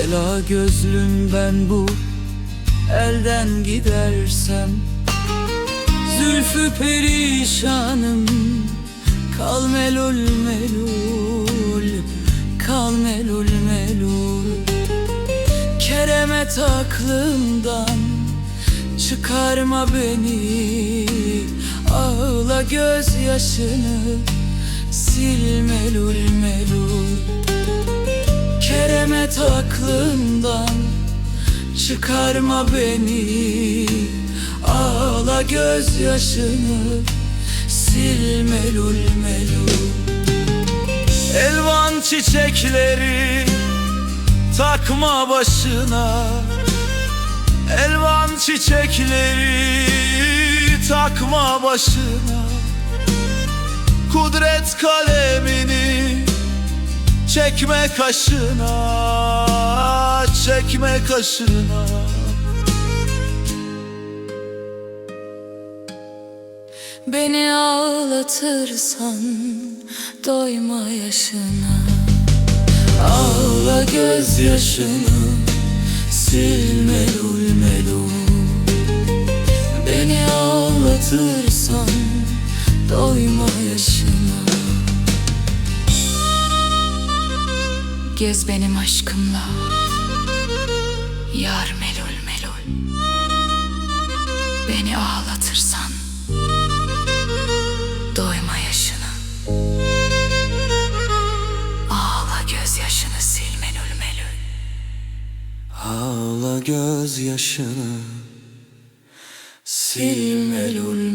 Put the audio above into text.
Ela gözlüm ben bu elden gidersem Zülfü perişanım Kal melul melul Kal melul melul. Keremet aklımdan Çıkarma beni Ağla gözyaşını Sil Keremet aklımdan Çıkarma beni. Ağla gözyaşını Sil melul melul. Elvan çiçekleri Takma başına. Elvan çiçekleri Takma başına. Kudret kalemini Çekme kaşına Çekme kaşına. Beni ağlatırsan doyma yaşına. Ağla gözyaşını Sil melul melul Beni ağlatırsan doyma yaşına Gez benim aşkımla. Yar melul melul Beni ağlatırsan Doyma yaşına. Ağla gözyaşını sil melul melul Ağla gözyaşını Sil melul